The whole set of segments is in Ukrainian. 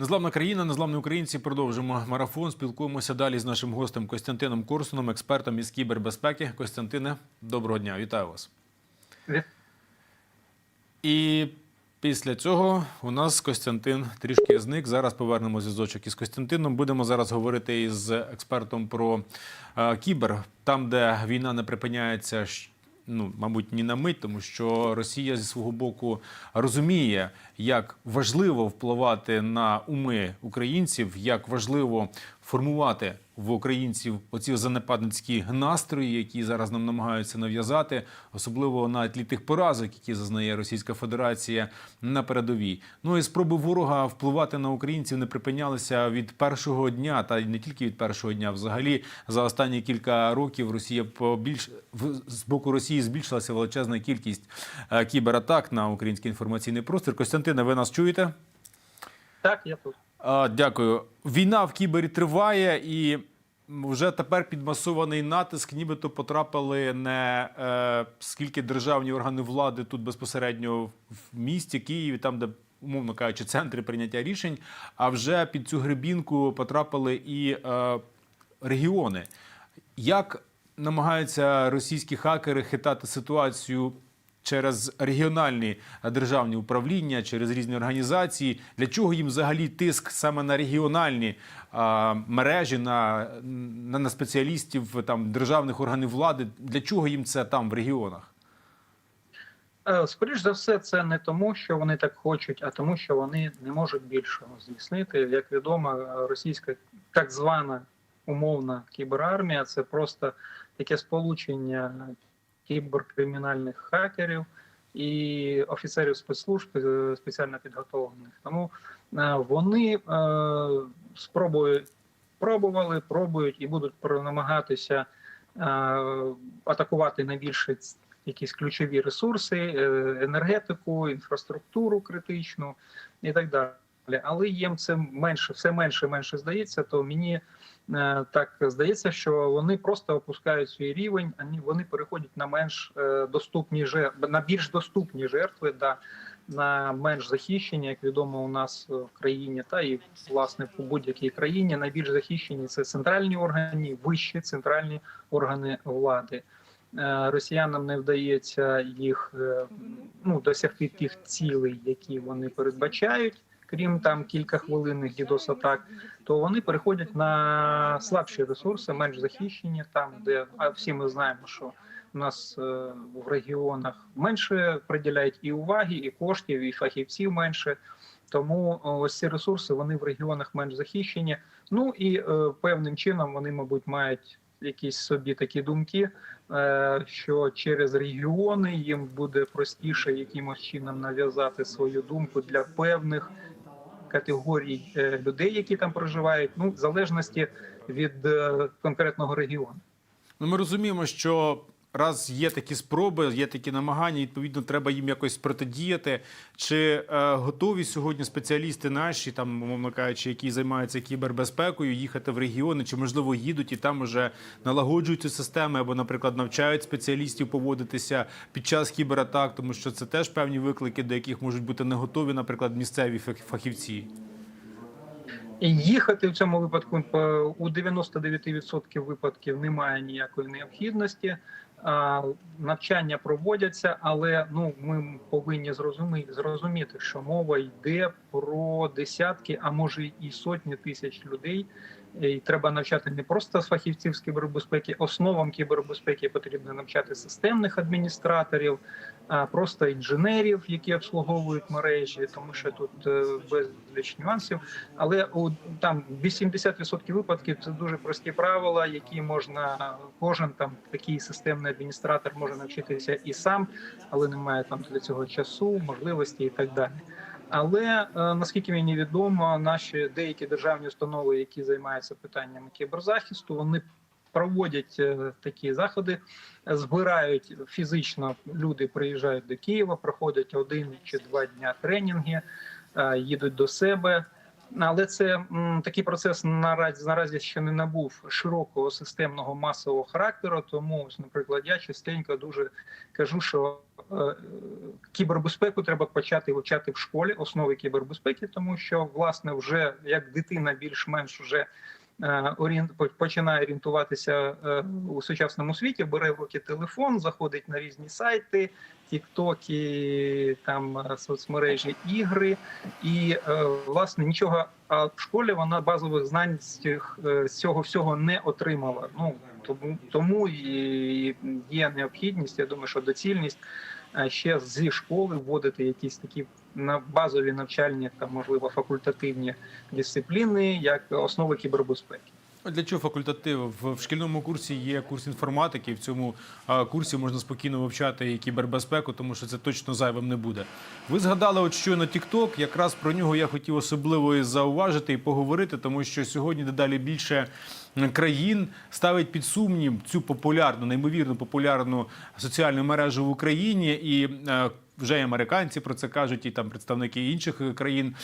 Незламна країна, незламні українці. Продовжимо марафон. Спілкуємося далі з нашим гостем Костянтином Корсуном, експертом із кібербезпеки. Костянтине, доброго дня, вітаю вас. І після цього у нас Костянтин трішки зник. Зараз повернемо зв'язочок із Костянтином. Будемо зараз говорити із експертом про е, кібер, там, де війна не припиняється. Ну, мабуть, ні на мить, тому що Росія зі свого боку розуміє, як важливо впливати на уми українців, як важливо формувати в українців оці занепадницькі настрої, які зараз нам намагаються нав'язати, особливо на тлі тих поразок, які зазнає Російська Федерація на передовій. Ну і спроби ворога впливати на українців не припинялися від першого дня, та й не тільки від першого дня. Взагалі, за останні кілька років Росія побільш з боку Росії збільшилася величезна кількість е, кібератак на український інформаційний простір. Костянтине, ви нас чуєте? Так, я тут. Дякую. Війна в кібері триває, і вже тепер підмасований натиск, нібито потрапили не е, скільки державні органи влади тут безпосередньо в місті Києві, там де. Умовно кажучи, центри прийняття рішень, а вже під цю грибінку потрапили і е, регіони. Як намагаються російські хакери хитати ситуацію через регіональні державні управління, через різні організації? Для чого їм взагалі тиск саме на регіональні а, мережі, на, на, на спеціалістів там державних органів влади? Для чого їм це там в регіонах? Е, Скоріш за все, це не тому, що вони так хочуть, а тому, що вони не можуть більшого здійснити. Як відомо, російська так звана умовна кіберармія це просто таке сполучення кіберкримінальних хакерів і офіцерів спецслужб е, спеціально підготовлених. Тому е, вони е, спробують пробували, пробують і будуть намагатися атакувати найбільше якісь ключові ресурси, енергетику, інфраструктуру критичну і так далі. Але їм це менше, все менше менше здається. То мені так здається, що вони просто опускають свій рівень, вони переходять на менш е, доступні жертви, на більш доступні жертви, да, на менш захищені, як відомо у нас в країні, та і власне по будь-якій країні найбільш захищені це центральні органи, вищі центральні органи влади. Е, Росіянам не вдається їх е, ну, досягти тих цілей, які вони передбачають, крім там кілька хвилинних дідос атак, то вони переходять на слабші ресурси, менш захищені, там де а всі ми знаємо, що у нас е, в регіонах менше приділяють і уваги, і коштів, і фахівців менше. Тому ось ці ресурси вони в регіонах менш захищені. Ну і е, певним чином вони, мабуть, мають якісь собі такі думки, е, що через регіони їм буде простіше якимось чином нав'язати свою думку для певних категорій е, людей, які там проживають, ну в залежності від е, конкретного регіону. Ну, ми розуміємо, що раз є такі спроби, є такі намагання, відповідно, треба їм якось протидіяти. Чи е, готові сьогодні спеціалісти наші, там, умовно кажучи, які займаються кібербезпекою, їхати в регіони, чи можливо їдуть і там уже налагоджують цю системи, або, наприклад, навчають спеціалістів поводитися під час кібератак, тому що це теж певні виклики, до яких можуть бути не готові, наприклад, місцеві фах- фахівці. Їхати в цьому випадку по- у 99% випадків немає ніякої необхідності. Навчання проводяться, але ну ми повинні зрозуміти, що мова йде про десятки, а може і сотні тисяч людей. І треба навчати не просто фахівців з кібербезпеки, основам кібербезпеки потрібно навчати системних адміністраторів, просто інженерів, які обслуговують мережі, тому що тут е, безліч нюансів. Але у там 80% випадків це дуже прості правила, які можна кожен там такий системний адміністратор може навчитися і сам, але немає там для цього часу, можливості і так далі. Але е, наскільки мені відомо, наші деякі державні установи, які займаються питаннями кіберзахисту, вони проводять е, такі заходи, збирають фізично люди, приїжджають до Києва, проходять один чи два дня тренінги, е, їдуть до себе. Але це такий процес наразі наразі ще не набув широкого системного масового характеру. Тому, наприклад, я частенько дуже кажу, що е, кібербезпеку треба почати вивчати в школі, основи кібербезпеки, тому що власне вже як дитина більш-менш вже починає орієнтуватися е, у сучасному світі, бере в руки телефон, заходить на різні сайти, тіктоки, там е, соцмережі, ігри, і е, власне нічого. А в школі вона базових знань з е, цього всього не отримала. Ну тому тому і є необхідність. Я думаю, що доцільність е, ще зі школи вводити якісь такі на базові навчальні та можливо факультативні дисципліни, як основи кібербезпеки. Для чого факультатив? В шкільному курсі є курс інформатики. В цьому курсі можна спокійно вивчати і кібербезпеку, тому що це точно зайвим не буде. Ви згадали от щойно TikTok, Якраз про нього я хотів особливо і зауважити і поговорити, тому що сьогодні дедалі більше країн ставить під сумнів цю популярну, неймовірно популярну соціальну мережу в Україні і. Е, вже і американці про це кажуть, і там представники інших країн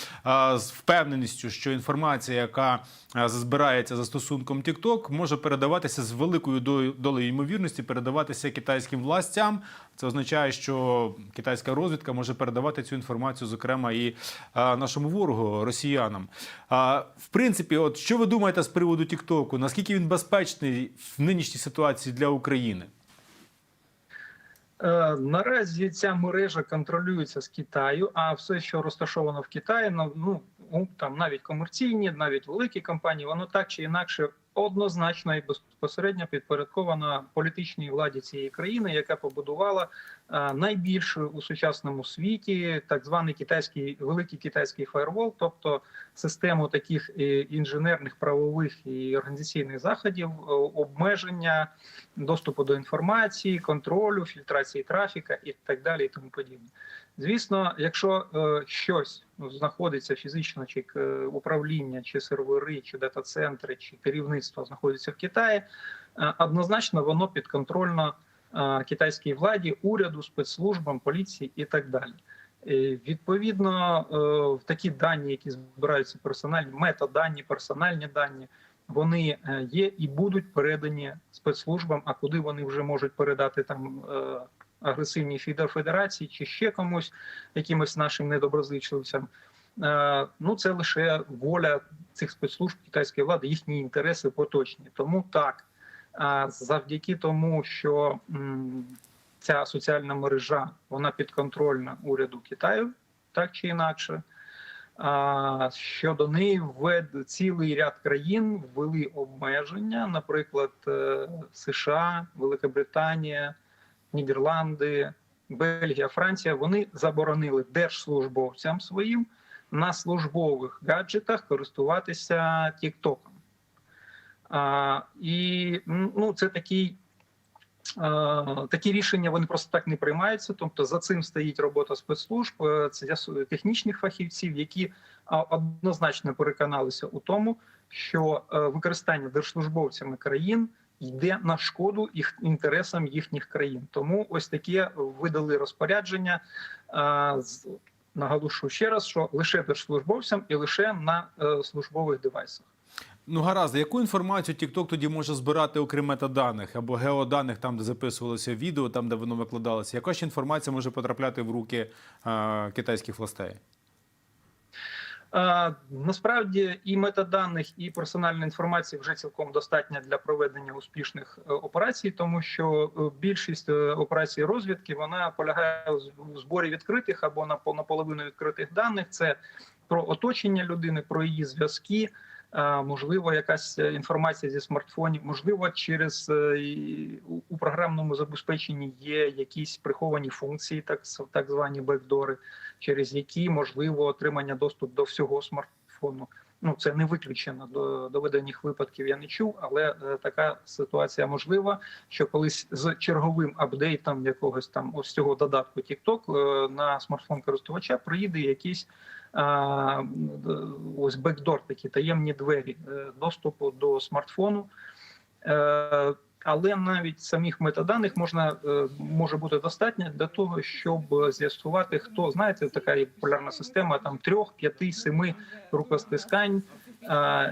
з впевненістю, що інформація, яка а, збирається застосунком TikTok, може передаватися з великою до- долею ймовірності, передаватися китайським властям. Це означає, що китайська розвідка може передавати цю інформацію, зокрема, і нашому ворогу, росіянам. В принципі, от що ви думаєте з приводу TikTok? Наскільки він безпечний в нинішній ситуації для України? Е, Наразі ця мережа контролюється з Китаю, а все, що розташовано в Китаї, ну, там навіть комерційні, навіть великі компанії, воно так чи інакше однозначно і безпосередньо підпорядковано політичній владі цієї країни, яка побудувала е, найбільшу у сучасному світі так званий китайський великий китайський фаєрвол, тобто систему таких е, інженерних, правових і організаційних заходів, е, обмеження доступу до інформації, контролю, фільтрації трафіка і так далі, і тому подібне. Звісно, якщо е, щось ну, знаходиться фізично, чи е, управління, чи сервери, чи дата-центри, чи керівництво знаходиться в Китаї, е, однозначно воно підконтрольно е, китайській владі, уряду, спецслужбам, поліції і так далі. І, відповідно, е, в такі дані, які збираються персональні, метадані, персональні дані, вони е, є і будуть передані спецслужбам. А куди вони вже можуть передати там е, агресивній федерації чи ще комусь, якимось нашим недоброзичливцям. Е, Ну це лише воля цих спецслужб китайської влади, їхні інтереси поточні. Тому так, завдяки тому, що ця соціальна мережа вона підконтрольна уряду Китаю, так чи інакше. Щодо неї введ цілий ряд країн ввели обмеження, наприклад, е, США, Велика Нідерланди, Бельгія, Франція. Вони заборонили держслужбовцям своїм на службових гаджетах користуватися Тіктоком. І ну, це такий. Такі рішення вони просто так не приймаються. Тобто за цим стоїть робота спецслужб, е, це технічних фахівців, які однозначно переконалися у тому, що е, використання держслужбовцями країн йде на шкоду їх інтересам їхніх країн. Тому ось таке видали розпорядження. е, Наголошую ще раз, що лише держслужбовцям і лише на е, службових девайсах. Ну гаразд, яку інформацію TikTok тоді може збирати окрім метаданих або геоданих, там де записувалося відео, там де воно викладалося? Яка ж інформація може потрапляти в руки е, китайських властей? Насправді і метаданих, і персональної інформації вже цілком достатньо для проведення успішних е, операцій, тому що е, більшість е, операцій розвідки вона полягає у зборі відкритих або на наполовину відкритих даних. Це про оточення людини, про її зв'язки. Можливо, якась е, інформація зі смартфонів, можливо, через е, у- програмному забезпеченні є якісь приховані функції, так так звані бекдори через які можливо отримання доступ до всього смартфону. Ну це не виключено до доведених випадків. Я не чув, але е, така ситуація можлива, що колись з черговим апдейтом якогось там ось цього додатку TikTok е, на смартфон користувача приїде якийсь а, ось бекдор, такі таємні двері е, доступу до смартфону. Але навіть самих метаданих можна е, може бути достатньо для того, щоб з'ясувати, хто знаєте, така популярна система там трьох, п'яти, семи рукостискань,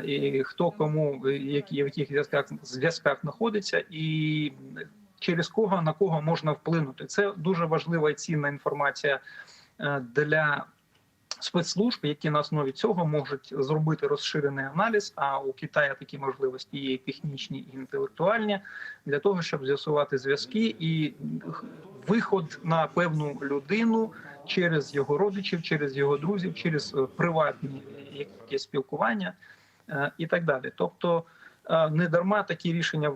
і хто кому які в яких зв'язках зв'язках знаходиться, і через кого на кого можна вплинути. Це дуже важлива і цінна інформація е, для спецслужб, які на основі цього можуть зробити розширений аналіз. А у Китаї такі можливості є і технічні і інтелектуальні для того, щоб з'ясувати зв'язки і виход на певну людину через його родичів, через його друзів, через е, приватні якісь спілкування е, і так далі. Тобто. Не дарма такі рішення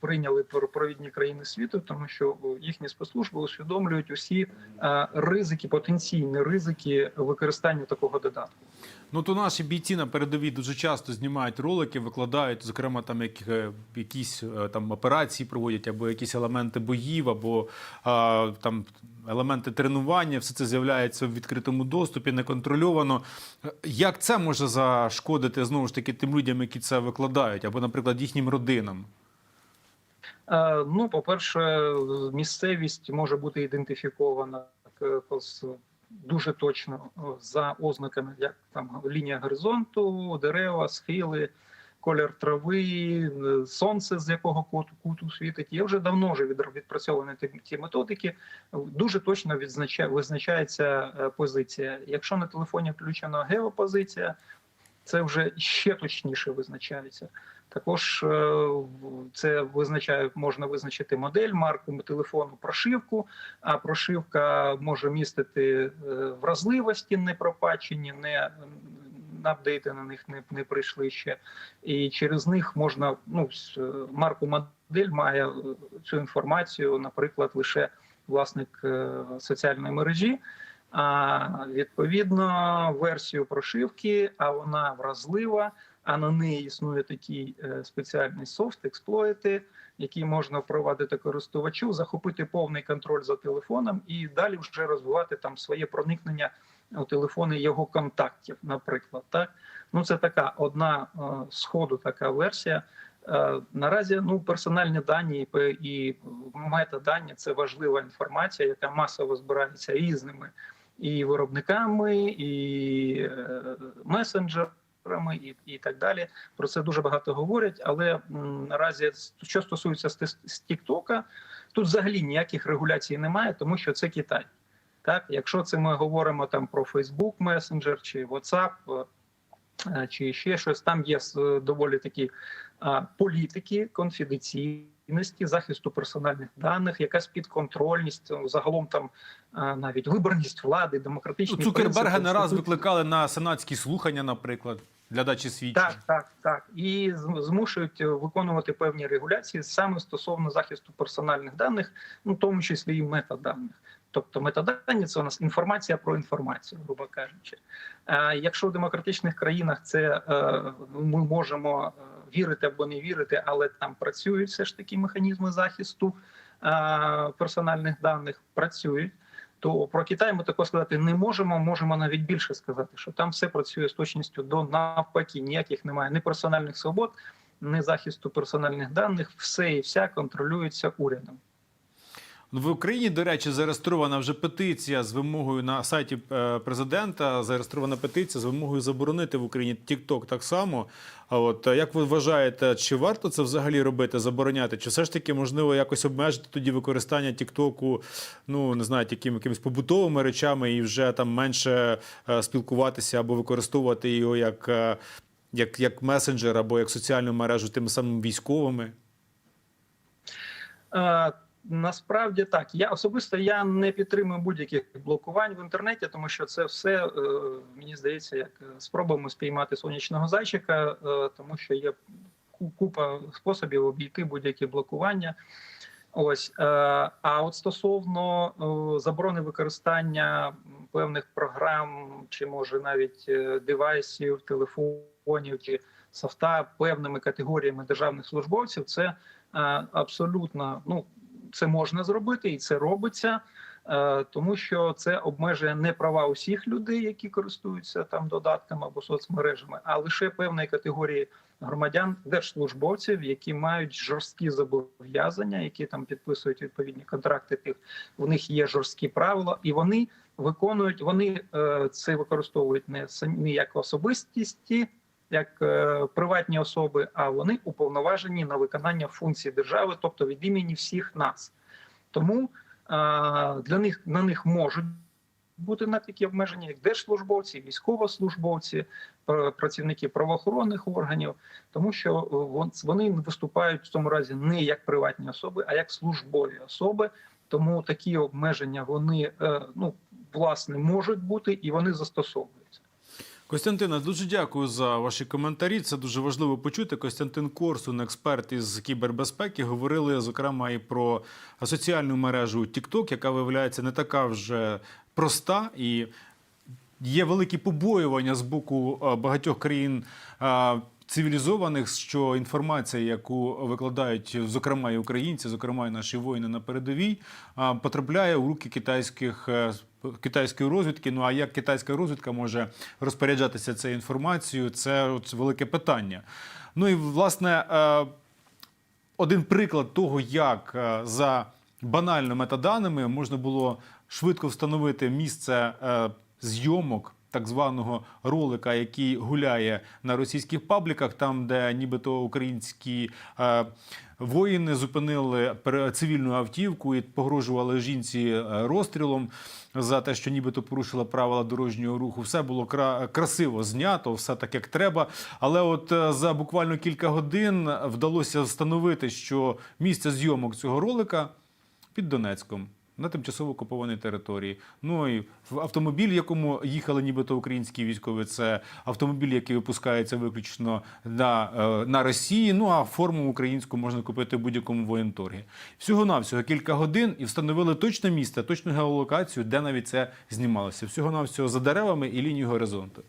прийняли про- провідні країни світу, тому що їхні спецслужби усвідомлюють усі е, ризики, потенційні ризики використання такого додатку. Ну то наші бійці на передовій дуже часто знімають ролики, викладають, зокрема, там як, е, якісь е, там операції проводять, або якісь елементи боїв, або а, там елементи тренування. Все це з'являється в відкритому доступі, неконтрольовано. Як це може зашкодити знову ж таки тим людям, які це викладають, або, наприклад, їхнім родинам? Е, Ну, по-перше, місцевість може бути ідентифікована е, дуже точно е, за ознаками, як там лінія горизонту, дерева, схили, колір трави, сонце, з якого куту, світить. Є вже давно вже від- відпрацьовані ті, методики. Дуже точно відзначає, визначається позиція. Якщо на телефоні включена геопозиція, це вже ще точніше визначається. Також е, це визначає, можна визначити модель, марку телефону, прошивку. А прошивка може містити е, вразливості не пропачені, не апдейти на них не, не прийшли ще. І через них можна ну е, марку модель має цю інформацію, наприклад, лише власник соціальної мережі. А відповідно версію прошивки, а вона вразлива а на неї існує такий е, спеціальний софт, експлойти, який можна впровадити користувачу, захопити повний контроль за телефоном і далі вже розвивати там своє проникнення у телефони його контактів, наприклад. Так ну це така одна е, з ходу така версія. Е, Наразі ну персональні дані і метадані це важлива інформація, яка масово збирається різними і виробниками, і е, месенджерами, і, і так далі. Про це дуже багато говорять. Але м, наразі, що стосується з, Тіктока, тут взагалі ніяких регуляцій немає, тому що це Китай. Так, якщо це ми говоримо там про Facebook Messenger чи WhatsApp, е, чи ще щось, там є с- доволі такі а, політики, конфіденційності, захисту персональних даних, якась підконтрольність, е, загалом там навіть виборність влади, демократичні Цукерберга принципи, не раз викликали на сенатські слухання, наприклад, для дачі свідчень. Так, так, так. І змушують е, виконувати певні регуляції саме стосовно захисту персональних даних, ну в тому числі і метаданих. Тобто метадані це у нас інформація про інформацію, грубо кажучи. А якщо в демократичних країнах це е, ми можемо е, вірити або не вірити, але там працюють все ж таки механізми захисту е, персональних даних, працюють. То про Китай ми такого сказати не можемо. Можемо навіть більше сказати, що там все працює з точністю до навпаки. Ніяких немає ні персональних свобод, ні захисту персональних даних. Все і вся контролюється урядом. Ну, В Україні, до речі, зареєстрована вже петиція з вимогою на сайті е, президента. Зареєстрована петиція з вимогою заборонити в Україні TikTok так само. А от е, як ви вважаєте, чи варто це взагалі робити, забороняти? Чи все ж таки можливо якось обмежити тоді використання TikTok, ну не знаю, яким, якимись побутовими речами і вже там менше е, спілкуватися або використовувати його як, як, як месенджер або як соціальну мережу тими самими військовими? Насправді так. Я особисто я не підтримую будь-яких блокувань в інтернеті, тому що це все е, мені здається, як е, спробуємо спіймати сонячного зайчика, е, тому що є купа способів обійти будь-які блокування. Ось а от стосовно заборони використання певних програм, чи може навіть девайсів, телефонів чи софта певними категоріями державних службовців, це абсолютно ну це можна зробити, і це робиться. Е, тому що це обмежує не права усіх людей, які користуються там додатками або соцмережами, а лише певної категорії громадян, держслужбовців, які мають жорсткі зобов'язання, які там підписують відповідні контракти. Тих у них є жорсткі правила, і вони виконують. Вони е, це використовують не самі як особистісті. Як е, приватні особи, а вони уповноважені на виконання функцій держави, тобто від імені всіх нас. Тому для них на них можуть бути на такі обмеження, як держслужбовці, військовослужбовці, працівники правоохоронних органів, тому що е, вон- вони виступають в цьому разі не як приватні особи, а як службові особи. Тому такі обмеження вони е, ну власне можуть бути і вони застосовуються. Костянтина, дуже дякую за ваші коментарі. Це дуже важливо почути. Костянтин Корсун, експерт із кібербезпеки, говорили зокрема і про соціальну мережу TikTok, яка виявляється не така вже проста і є великі побоювання з боку е, багатьох країн. Цивілізованих, що інформація, яку викладають, зокрема і українці, зокрема і наші воїни на передовій, потрапляє у руки китайських е, китайської розвідки. Ну а як китайська розвідка може розпоряджатися цією інформацією? Це от велике питання. Ну і власне е, один приклад того, як е, за банальними метаданими можна було швидко встановити місце зйомок. Так званого ролика, який гуляє на російських пабліках, там, де нібито українські е, воїни зупинили цивільну автівку і погрожували жінці е, розстрілом за те, що нібито порушила правила дорожнього руху. Все було кра- красиво знято, все так як треба. Але от е, за буквально кілька годин вдалося встановити, що місце зйомок цього ролика під Донецьком. На тимчасово окупованій території. Ну і автомобіль, якому їхали нібито українські військові, це автомобіль, який випускається виключно на, е, на Росії. Ну а форму українську можна купити в будь-якому воєнторгі. Всього навсього кілька годин і встановили точне місце, точну геолокацію, де навіть це знімалося. Всього навсього за деревами і лінією горизонту.